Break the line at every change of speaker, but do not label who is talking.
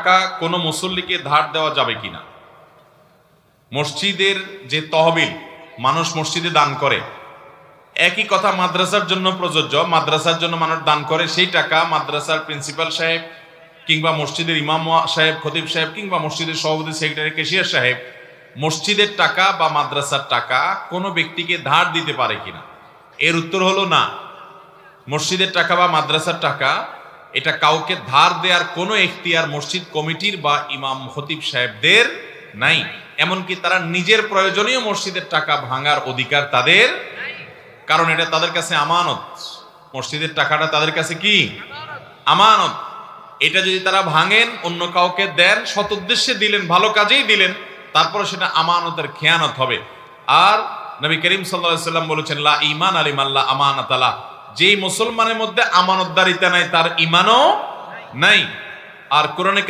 টাকা কোনো মুসল্লিকে ধার দেওয়া যাবে কিনা? মসজিদের যে তহবিল মানুষ মসজিদে দান করে, একই কথা মাদ্রাসার জন্য প্রযোজ্য, মাদ্রাসার জন্য মানুষ দান করে সেই টাকা মাদ্রাসার প্রিন্সিপাল সাহেব কিংবা মসজিদের ইমাম সাহেব, খতিব সাহেব কিংবা মসজিদের সভাপতি, সেক্রেটারি কেশিয়ার সাহেব মসজিদের টাকা বা মাদ্রাসার টাকা কোনো ব্যক্তিকে ধার দিতে পারে কিনা? এর উত্তর হলো না। মসজিদের টাকা বা মাদ্রাসার টাকা এটা কাউকে ধার দেওয়ার কোনো এখতিয়ার মসজিদ কমিটির বা ইমাম খতিব সাহেবদের নাই। এমনকি তারা নিজের প্রয়োজনীয় মসজিদের টাকা ভাঙার অধিকার তাদের কারণ এটা তাদের কাছে আমানত। মসজিদের টাকাটা তাদের কাছে কি? আমানত। এটা যদি তারা ভাঙেন, অন্য কাউকে দেন সৎ উদ্দেশ্যে দিলেন, ভালো কাজেই দিলেন, তারপরে সেটা আমানতের খেয়ানত হবে। আর নবী করিম সাল্লাহ সাল্লাম বলেছেন, লা ইমান আলিম আল্লাহ আমানত আলা যেই মুসলমানের মধ্যে আমানতদারিতা নাই তার ইমানও নাই। আর কোরআনে